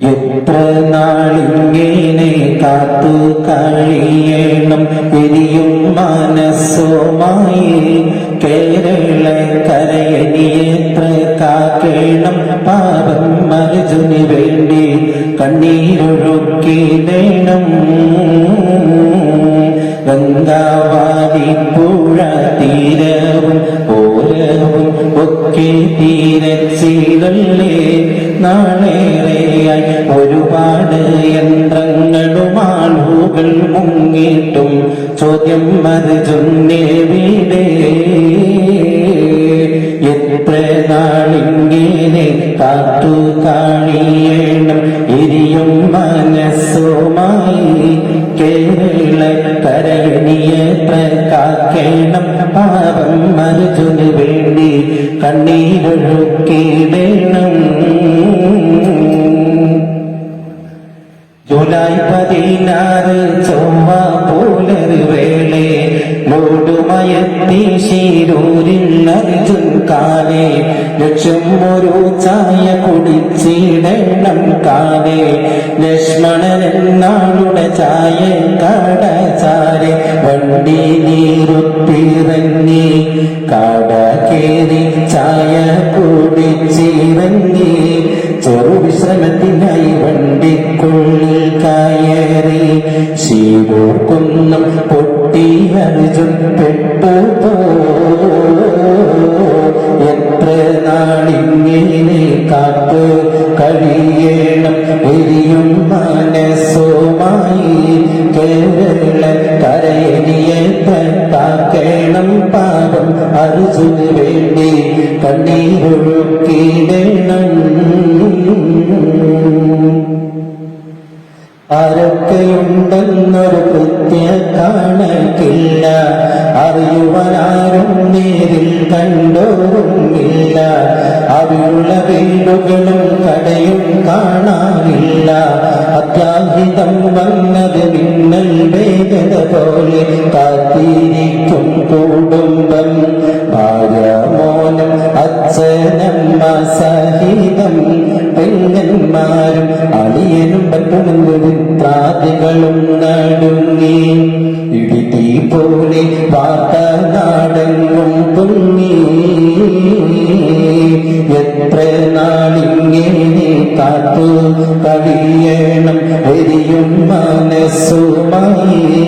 എത്ര നാളിങ്ങനെ കാത്തു കഴിയണം? എരിയും മനസ്സുമായി കേരളക്കരയനിയെത്ര കാക്കണം? പാപം അർജുന് വേണ്ടി കണ്ണീരൊഴുക്കിടണം ഗംഗാവാദി പുഴ തീരവും ഓരവും ഒക്കെ തീരച്ചിലല്ലേ നാളേറെയായി ഒരുപാട് യന്ത്രങ്ങളുമാളുകൾ മുങ്ങിയിട്ടും ചോദ്യം അർജുനെവിടെ എത്ര നാളിങ്ങനെ കാത്തു കാണിയേണം? ഇരിയും മനസ്സുമായി കേരള കരയണിയത്ര കാക്കേണം പാപം അർജുന് വേണ്ടി കണ്ണീരൊഴുക്കിടണം കാലേ ലക്ഷ്യം ഒരു ചായ കുടിച്ചിടണം കാലേ ലക്ഷ്മണനെന്നാളുടെ ചായ കടചാരെ. വണ്ടി നീറുത്തിറങ്ങി കട കേറി ചായ കുടിച്ചിറങ്ങി. ചെറു വിശ്രമത്തിനായി വണ്ടിക്കുള്ളിൽ കയറി ശിവോർക്കുന്നം പൊട്ടി അർജുൻ പെട്ടു എത്ര കാക്കണം പാപം അർജുന് വേണ്ടി കണ്ണീരൊഴുക്കിടണം. ആരൊക്കെയുണ്ടെന്നൊരു കൃത്യ കാണക്കില്ല അറിയുവാനാരും നേരിൽ കണ്ടോറുമില്ല അവിടുള്ള വീടുകളും കടയും കാണാനില്ല. അത്യാഹിതം വന്നത് മിന്നൽ വേഗത പോലെ കാത്തിരിക്കും കുടുംബം. ഭാര്യ മോനും അച്ഛനമ്മ സഹിതം പെങ്ങന്മാരും കഴിയണം എരിയും മനസ്സുമായി.